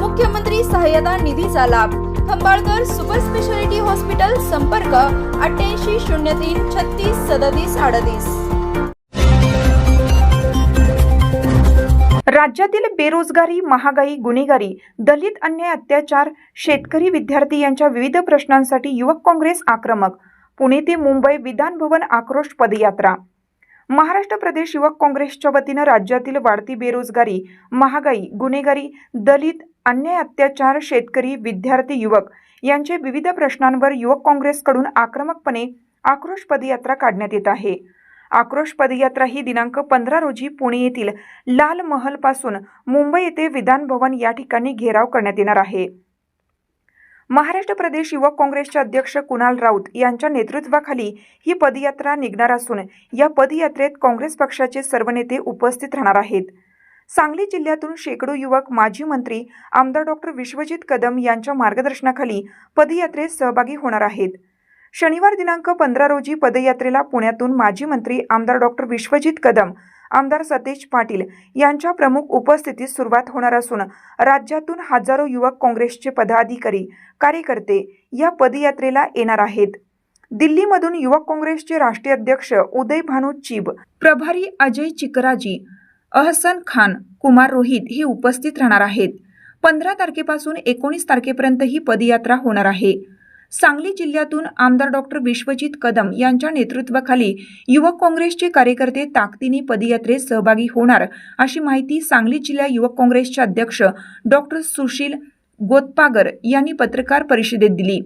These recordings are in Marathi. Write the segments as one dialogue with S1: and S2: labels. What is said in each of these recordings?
S1: मुख्यमंत्री सहाय्यता निधीचा लाभ. खंबाळकर सुपर स्पेशालिटी हॉस्पिटल संपर्क अठ्ठ्याऐंशी शून्य तीन छत्तीस सदतीस अडतीस.
S2: राज्यातील बेरोजगारी महागाई गुन्हेगारी दलित अन्याय अत्याचार शेतकरी विद्यार्थी यांच्या विविध प्रश्नांसाठी युवक काँग्रेस आक्रमक. पुणे ते मुंबई विधान भवन आक्रोश पदयात्रा. महाराष्ट्र प्रदेश युवक काँग्रेसच्या वतीनं राज्यातील वाढती बेरोजगारी महागाई गुन्हेगारी दलित अन्याय अत्याचार शेतकरी विद्यार्थी युवक यांचे विविध प्रश्नांवर युवक काँग्रेसकडून आक्रमकपणे आक्रोश पदयात्रा काढण्यात येत आहे. आक्रोश पदयात्रा ही दिनांक पंधरा रोजी पुणे येथील लाल महलपासून मुंबई येथे विधान भवन या ठिकाणी घेराव करण्यात येणार आहे. महाराष्ट्र प्रदेश युवक काँग्रेसचे अध्यक्ष कुणाल राऊत यांच्या नेतृत्वाखाली ही पदयात्रा निघणार असून या पदयात्रेत काँग्रेस पक्षाचे सर्व नेते उपस्थित राहणार आहेत. सांगली जिल्ह्यातून शेकडो युवक माजी मंत्री आमदार डॉक्टर विश्वजित कदम यांच्या मार्गदर्शनाखाली पदयात्रेत सहभागी होणार आहेत. शनिवार दिनांक पंधरा रोजी पदयात्रेला पुण्यातून माजी मंत्री आमदार डॉक्टर विश्वजित कदम आमदार सतेज पाटील यांच्या प्रमुख उपस्थितीत सुरुवात होणार असून राज्यातून हजारो युवक काँग्रेसचे पदाधिकारी कार्यकर्ते या पदयात्रेला येणार आहेत. दिल्लीमधून युवक काँग्रेसचे राष्ट्रीय अध्यक्ष उदय भानू चिब प्रभारी अजय चिकराजी अहसन खान कुमार रोहित हे उपस्थित राहणार आहेत. पंधरा तारखेपासून एकोणीस तारखेपर्यंत ही पदयात्रा होणार आहे. सांगली जिल्ह्यातून आमदार डॉक्टर विश्वजित कदम यांच्या नेतृत्वाखाली युवक काँग्रेसचे कार्यकर्ते ताकदीने पदयात्रेत सहभागी होणार अशी माहिती सांगली जिल्हा युवक काँग्रेसचे अध्यक्ष डॉक्टर सुशील गोतपागर यांनी पत्रकार परिषदेत दिली.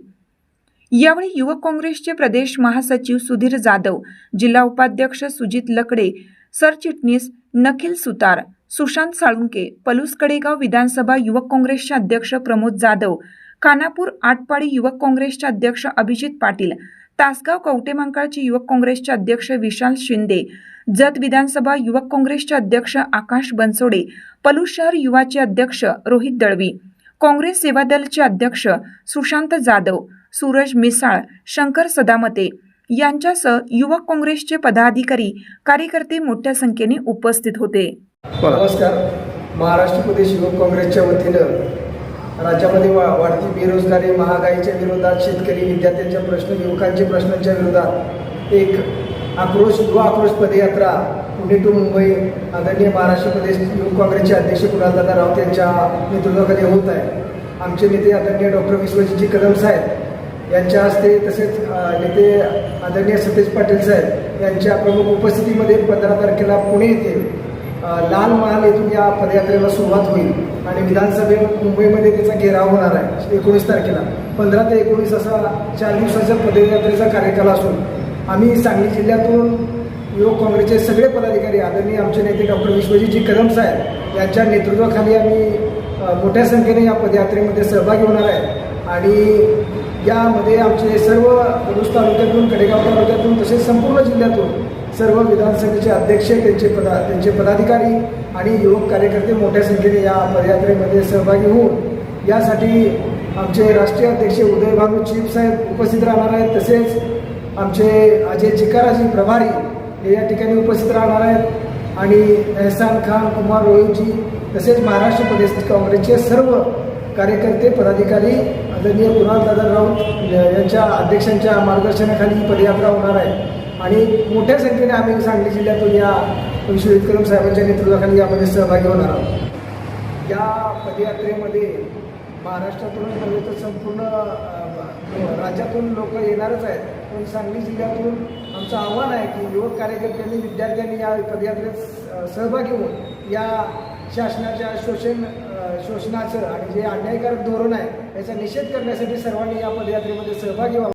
S2: यावेळी युवक काँग्रेसचे प्रदेश महासचिव सुधीर जाधव जिल्हा उपाध्यक्ष सुजित लकडे सरचिटणीस नखिल सुतार सुशांत साळुंके पलूस कडेगाव विधानसभा युवक काँग्रेसचे अध्यक्ष प्रमोद जाधव खानापूर आटपाडी युवक काँग्रेसचे अध्यक्ष अभिजित पाटील तासगाव कवटेमांकाळचे युवक काँग्रेसचे अध्यक्ष विशाल शिंदे जत विधानसभा युवक काँग्रेसचे अध्यक्ष आकाश बनसोडे पलूस शहर युवाचे अध्यक्ष रोहित दळवी काँग्रेस सेवा दलचे अध्यक्ष सुशांत जाधव सूरज मिसाळ शंकर सदामते यांच्यासह युवक काँग्रेसचे पदाधिकारी कार्यकर्ते मोठ्या संख्येने उपस्थित होते.
S3: नमस्कार. महाराष्ट्र प्रदेश युवक काँग्रेसच्या वतीनं राज्यामध्ये वा वाढती बेरोजगारी महागाईच्या विरोधात शेतकरी विद्यार्थ्यांच्या प्रश्न युवकांच्या प्रश्नांच्या विरोधात एक आक्रोश व आक्रोश पदयात्रा पुणे टू मुंबई आदरणीय महाराष्ट्र प्रदेश युवक काँग्रेसचे अध्यक्ष कुणालदादा राऊत यांच्या नेतृत्वाखाली होत आहे. आमचे नेते आदरणीय डॉक्टर विश्वजीजी कदम साहेब यांच्या हस्ते तसेच नेते आदरणीय सतेज पाटील साहेब यांच्या प्रमुख उपस्थितीमध्ये पंधरा तारखेला पुणे येथे लाल महाल येथून या पदयात्रेला सुरुवात होईल. आणि विधानसभे मुंबईमध्ये त्याचा घेराव होणार आहे एकोणीस तारखेला. पंधरा ते एकोणीस असा चार दिवसाच्या पदयात्रेचा कार्यकाल असून आम्ही सांगली जिल्ह्यातून युवक काँग्रेसचे सगळे पदाधिकारी आदरणीय आमचे नेते डॉक्टर विश्वजीजी कदम साहेब यांच्या नेतृत्वाखाली आम्ही मोठ्या संख्येने या पदयात्रेमध्ये सहभागी होणार आहे. आणि यामध्ये आमचे सर्व पलूस तालुक्यातून कडेगाव तालुक्यातून तसेच संपूर्ण जिल्ह्यातून सर्व विधानसभेचे अध्यक्ष त्यांचे पदा त्यांचे पदाधिकारी आणि युवक कार्यकर्ते मोठ्या संख्येने या पदयात्रेमध्ये सहभागी होऊन यासाठी आमचे राष्ट्रीय अध्यक्ष उदय भानू चीफ साहेब उपस्थित राहणार आहेत. तसेच आमचे अजय चिकाराजी प्रभारी हे या ठिकाणी उपस्थित राहणार आहेत. आणि एहसान खान कुमार रोहितजी तसेच महाराष्ट्र प्रदेश काँग्रेसचे सर्व कार्यकर्ते पदाधिकारी आदरणीय कुणालदादा राऊत यांच्या अध्यक्षांच्या मार्गदर्शनाखाली ही पदयात्रा होणार आहे. आणि मोठ्या संख्येने आम्ही सांगली जिल्ह्यातून या विश्वजित कदम साहेबांच्या नेतृत्वाखाली यामध्ये सहभागी होणार आहोत. या पदयात्रेमध्ये महाराष्ट्रातून नव्हे तर संपूर्ण राज्यातून लोक येणारच आहेत. पण सांगली जिल्ह्यातून आमचं आव्हान आहे की युवक कार्यकर्त्यांनी विद्यार्थ्यांनी या पदयात्रेत सहभागी होऊन या शासनाच्या शोषण शोषणाचं आणि जे अन्यायकारक धोरण आहे याचा निषेध करण्यासाठी सर्वांनी या पदयात्रेमध्ये सहभागी व्हावं.